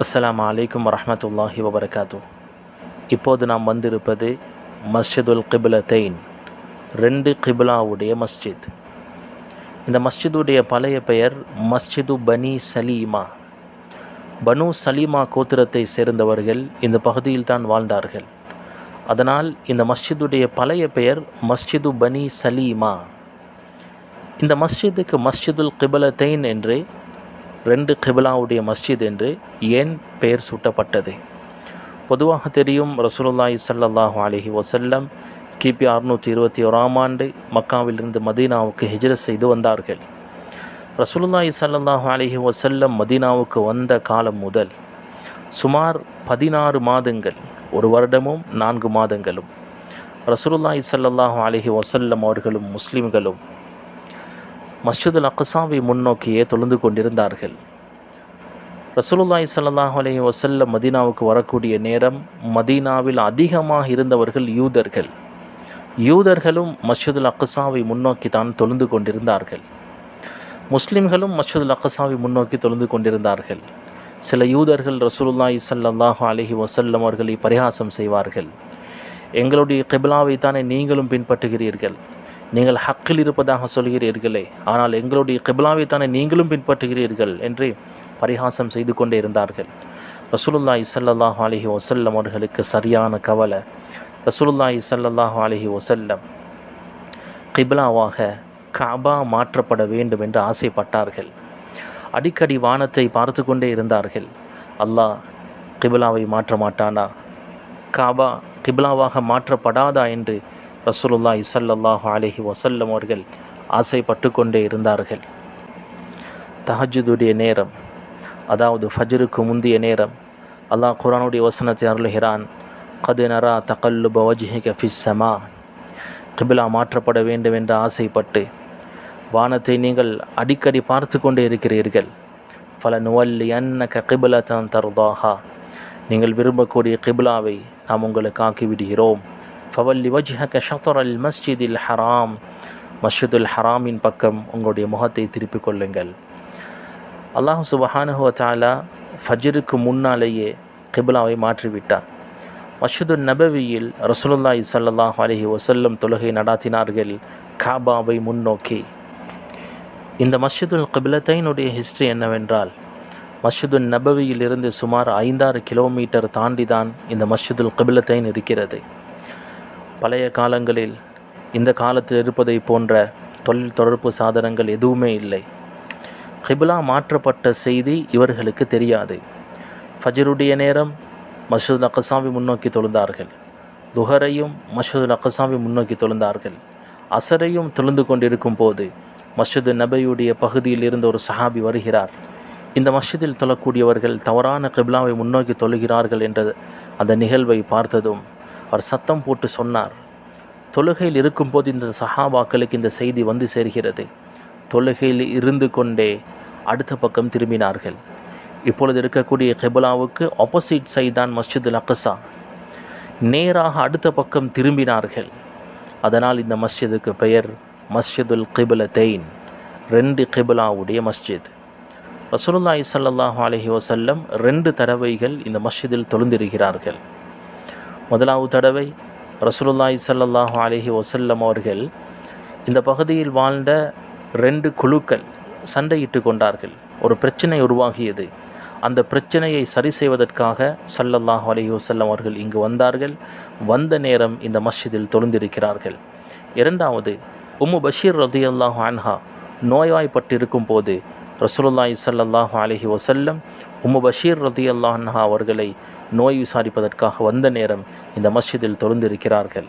அஸ்லாம் அலைக்கும் வரமத்துல்லாஹி வபரகாத்து. இப்போது நாம் வந்திருப்பது மஸ்ஜிதுல் கிபிலத்தைன் ரெண்டு கிபிலாவுடைய மஸ்ஜித். இந்த மஸ்ஜிதுடைய பழைய பெயர் மஸ்ஜிது பனி சலீமா. பனு சலீமா கோத்திரத்தை சேர்ந்தவர்கள் இந்த பகுதியில் தான் வாழ்ந்தார்கள். அதனால் இந்த மஸ்ஜிதுடைய பழைய பெயர் மஸ்ஜிது பனி சலீமா. இந்த மஸ்ஜிதுக்கு மஸ்ஜிதுல் கிபலத்தைன் என்று ரெண்டு கிபிலாவுடைய மஸ்ஜித் என்று ஏன் பெயர் சூட்டப்பட்டது? பொதுவாக தெரியும் ரசூலுல்லாஹி சல்லாஹு அலஹி வசல்லம் கிபி அறுநூற்றி இருபத்தி ஓராம் ஆண்டு மக்காவிலிருந்து மதீனாவுக்கு ஹிஜ்ர செய்து வந்தார்கள். ரசூலுல்லாஹி சல்லாஹு அலஹி வசல்லம் மதீனாவுக்கு வந்த காலம் முதல் சுமார் பதினாறு மாதங்கள் ஒரு வருடமும் நான்கு மாதங்களும் ரசூலுல்லாஹி சல்லாஹு அலஹி வசல்லம் அவர்களும் முஸ்லீம்களும் மஸ்ஜிதுல் அக்சாவை முன்னோக்கியே தொழுந்து கொண்டிருந்தார்கள். ரசூலுல்லாய் சல்லாஹ் அலி வசல்ல மதீனாவுக்கு வரக்கூடிய நேரம் மதீனாவில் அதிகமாக இருந்தவர்கள் யூதர்கள். யூதர்களும் மஸ்ஜிதுல் அக்சாவை முன்னோக்கி தான் தொழுந்து கொண்டிருந்தார்கள். முஸ்லிம்களும் மஸ்ஜிதுல் அக்சாவை முன்னோக்கி தொழுந்து கொண்டிருந்தார்கள். சில யூதர்கள் ரசூலுல்லாய் ஸல்லல்லாஹு அலஹி வசல்லம் அவர்களை பரிகாசம் செய்வார்கள். எங்களுடைய கிபிலாவை தானே நீங்களும் பின்பற்றுகிறீர்கள். நீங்கள் ஹக்கில் இருப்பதாக சொல்கிறீர்களே. ஆனால் எங்களுடைய கிபிலாவை தானே நீங்களும் பின்பற்றுகிறீர்கள் என்று பரிகாசம் செய்து கொண்டே இருந்தார்கள். ரசூலுல்லா இசல்லாஹ் அலஹி வசல்லம் அவர்களுக்கு சரியான கவலை. ரசூலுல்லா இசல்லாஹ் அலஹி வசல்லம் கிபிலாவாக காபா மாற்றப்பட வேண்டும் என்று ஆசைப்பட்டார்கள். அடிக்கடி வானத்தை பார்த்து கொண்டே இருந்தார்கள். அல்லாஹ் கிபிலாவை மாற்ற மாட்டானா? காபா கிபிலாவாக மாற்றப்படாதா என்று ரசூலுல்லா இசல்லாஹு அலஹி வசல்லம் அவர்கள் ஆசைப்பட்டு கொண்டே இருந்தார்கள். தஹஜுதுடைய நேரம் அதாவது ஃபஜ்ருக்கு முந்தைய நேரம் அல்லாஹ் குரானுடைய வசனத்தை அருளுகிறான் கது நரா தகல்லு வஜ்ஹிக ஃபிஸ் கிபிலா மாற்றப்பட வேண்டும் என்று ஆசைப்பட்டு வானத்தை நீங்கள் அடிக்கடி பார்த்து கொண்டே இருக்கிறீர்கள். பல நுவல்லி அன்னக தன் தருதாகா நீங்கள் விரும்பக்கூடிய கிபிலாவை நாம் உங்களுக்கு ஆக்கிவிடுகிறோம் ஃபவல்லி வஜ்ஹக ஷத்தர் அல் மஸ்ஜிதில் ஹராம் மஸ்ஜிதுல் ஹராமின் பக்கம் உங்களுடைய முகத்தை திருப்பிக் கொள்ளுங்கள் அல்லாஹு சுபஹானுஹுவ தாலா ஃபஜ்ருக்கு முன்னாலேயே கிபிலாவை மாற்றிவிட்டார் மஸ்ஜிது நபவியில் ரசூலுல்லாஹி ஸல்லல்லாஹு அலஹி வசல்லம் தொழுகை நடாத்தினார்கள் காபாவை முன்னோக்கி இந்த மஸ்ஜிதுல் கிபிலத்தைனுடைய ஹிஸ்ட்ரி என்னவென்றால் மஸ்ஜிது நபவியிலிருந்து சுமார் ஐந்தாறு கிலோமீட்டர் தாண்டி தான் இந்த மஸ்ஜிதுல் கிபிலத்தைன் இருக்கிறது பழைய காலங்களில் இந்த காலத்தில் இருப்பதை போன்ற தொழில் தொடர்பு சாதனங்கள் எதுவுமே இல்லை. கிபிலா மாற்றப்பட்ட செய்தி இவர்களுக்கு தெரியாது. ஃபஜருடைய நேரம் மசூத் அக்கசாமி முன்னோக்கி தொழுந்தார்கள். துஹரையும் மசூத் அக்கசாமி முன்னோக்கி தொழுந்தார்கள். அசரையும் தொழுந்து கொண்டிருக்கும் போது மஸ்ஜிது நபையுடைய பகுதியில் இருந்து ஒரு சஹாபி வருகிறார். இந்த மஸ்ஜிதில் தொழக்கூடியவர்கள் தவறான கிப்லாவை முன்னோக்கி தொழுகிறார்கள் என்ற அந்த நிகழ்வை பார்த்ததும் அவர் சத்தம் போட்டு சொன்னார் தொழுகையில் இருக்கும்போது இந்த சஹாபாக்களுக்கு இந்த செய்தி வந்து சேர்கிறது. தொழுகையில் இருந்து கொண்டே அடுத்த பக்கம் திரும்பினார்கள். இப்பொழுது இருக்கக்கூடிய கெபுலாவுக்கு ஆப்போசிட் சைட் தான் மஸ்ஜிதுல் அக்கசா நேராக அடுத்த பக்கம் திரும்பினார்கள். அதனால் இந்த மஸ்ஜிதுக்கு பெயர் மஸ்ஜிதுல் கிபிலத்தைன் ரெண்டு கிபுலாவுடைய மஸ்ஜித். ரசூலுல்லாஹி சல்லாஹ் அலஹி வசல்லம் ரெண்டு தடவைகள் இந்த மஸ்ஜிதில் தொழுந்திருக்கிறார்கள். முதலாவது தடவை ரசூலுல்லாய் சல்லாஹூ அலஹி வசல்லம் அவர்கள் இந்த பகுதியில் வாழ்ந்த ரெண்டு குழுக்கள் சண்டையிட்டு கொண்டார்கள். ஒரு பிரச்சனை உருவாகியது. அந்த பிரச்சனையை சரி செய்வதற்காக சல்லல்லாஹு அலஹி வசல்லம் அவர்கள் இங்கு வந்தார்கள். வந்த நேரம் இந்த மஸ்ஜிதில் தொழுந்திருக்கிறார்கள். இரண்டாவது உம்மு பஷீர் ரதியல்லாஹு அன்ஹா நோய்வாய்ப்பட்டிருக்கும் போது ரசூலுல்லாய் சல்லாஹூ அலஹி வசல்லம் உம்மு பஷீர் ரதியல்லாஹு அன்ஹா அவர்களை நோய் விசாரிப்பதற்காக வந்த நேரம் இந்த மஸ்ஜிதில் தொழுந்திருக்கிறார்கள்.